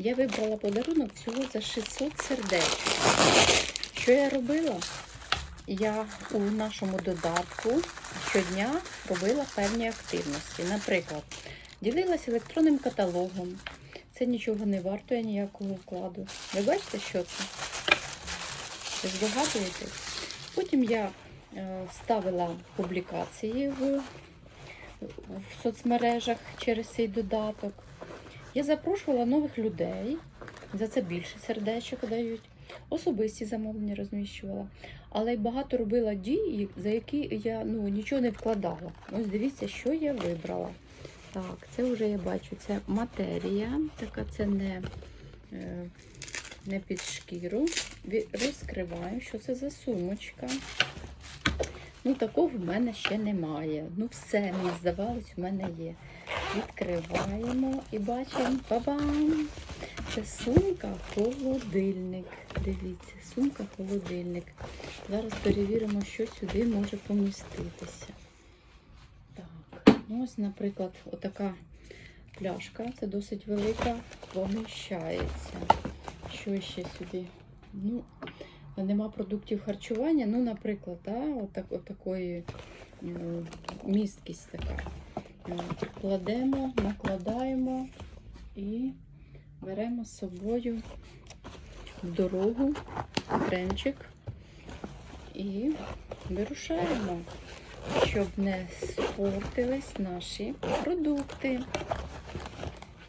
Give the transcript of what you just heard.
Я вибрала подарунок всього за 600 сердечок. Що я робила? Я у нашому додатку щодня робила певні активності. Наприклад, ділилася електронним каталогом. Це нічого не вартує ніякого вкладу. Ви бачите, що це? Ви здогадуєтесь? Потім я е, ставила публікації в, в соцмережах через цей додаток. Я запрошувала нових людей, за це більше сердечок дають. Особисті замовлення розміщувала. Але й багато робила дій, за які я ну, нічого не вкладала. Ось дивіться, що я вибрала. Так, це вже я бачу, це матерія, така це не, е, не під шкіру. Розкриваю, що це за сумочка. Ну, такого в мене ще немає. Ну, все, мені здавалось, в мене є. Відкриваємо і бачимо, бабам! Це сумка холодильник. Дивіться, сумка холодильник. Зараз перевіримо, що сюди може поміститися. Так, ну ось, наприклад, отака пляшка, це досить велика, поміщається. Що ще сюди? Ну, нема продуктів харчування, ну, наприклад, да, отак, отакої е, місткість така. Е, Кладемо, накладаємо і беремо з собою в дорогу кремчик і вирушаємо, щоб не спортились наші продукти.